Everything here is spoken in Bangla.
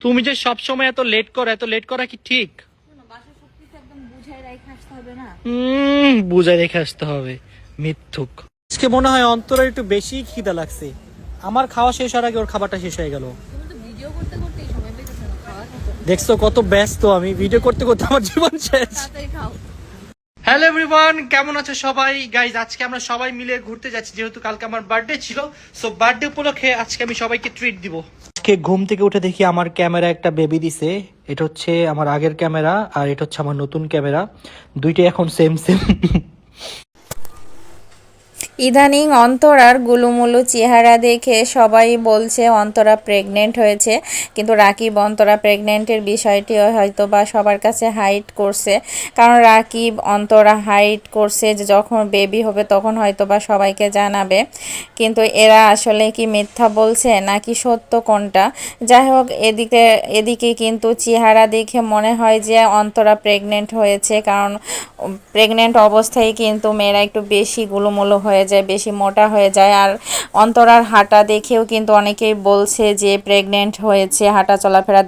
তুমি যে সব সময় এত লেট করো এত লেট করা কি ঠিক? বুঝাই রেখে আসতে হবে মিথ্যুক। আজকে মনে হয় অন্তরের একটু বেশি খিদা লাগছে। আমার খাওয়া শেষ হওয়ার আগে ওর খাবারটা শেষ হয়ে গেল। তুমি তো ভিডিও করতে করতেই সময় পেতেছো না খাওয়া খাতো দেখছ কত ব্যস্ত আমি ভিডিও করতে করতে আমার জীবন শেষ। খাও। হ্যালো এভরিওয়ান কেমন আছো সবাই? গাইজ আজকে আমরা সবাই মিলে ঘুরতে যাচ্ছি যেহেতু কালকে আমার বার্থডে ছিল সো বার্থডে উপলক্ষে আজকে আমি সবাইকে ট্রিট দিব। আজকে ঘুম থেকে উঠে দেখি আমার ক্যামেরা একটা বেবি দিছে। এটা হচ্ছে আমার আগের ক্যামেরা আর এটা হচ্ছে আমার নতুন ক্যামেরা। দুইটাই এখন সেম সেম ইদানিং অন্তরার গুলুমুলু চেহারা দেখে সবাই বলছে অন্তরা প্রেগনেন্ট হয়েছে। কিন্তু রাকিব অন্তরা প্রেগনেন্টের বিষয়টি হয়তো বা সবার কাছে হাইট করছে। কারণ রাকিব অন্তরা হাইট করছে যে যখন বেবি হবে তখন হয়তো বা সবাইকে জানাবে। কিন্তু এরা আসলে কি মিথ্যা বলছে নাকি সত্য কোনটা? যাই হোক, এদিকে এদিকে কিন্তু চেহারা দেখে মনে হয় যে অন্তরা প্রেগনেন্ট হয়েছে। কারণ প্রেগনেন্ট অবস্থায় কিন্তু মেয়েরা একটু বেশি গুলুমুলু হয়ে যায় বেশি মোটা হয়ে যায়। আর অন্তরার হাঁটা দেখেও কিন্তু অনেকেই বলছে যে প্রেগনেন্ট হয়েছে, হাঁটা চলাফেরা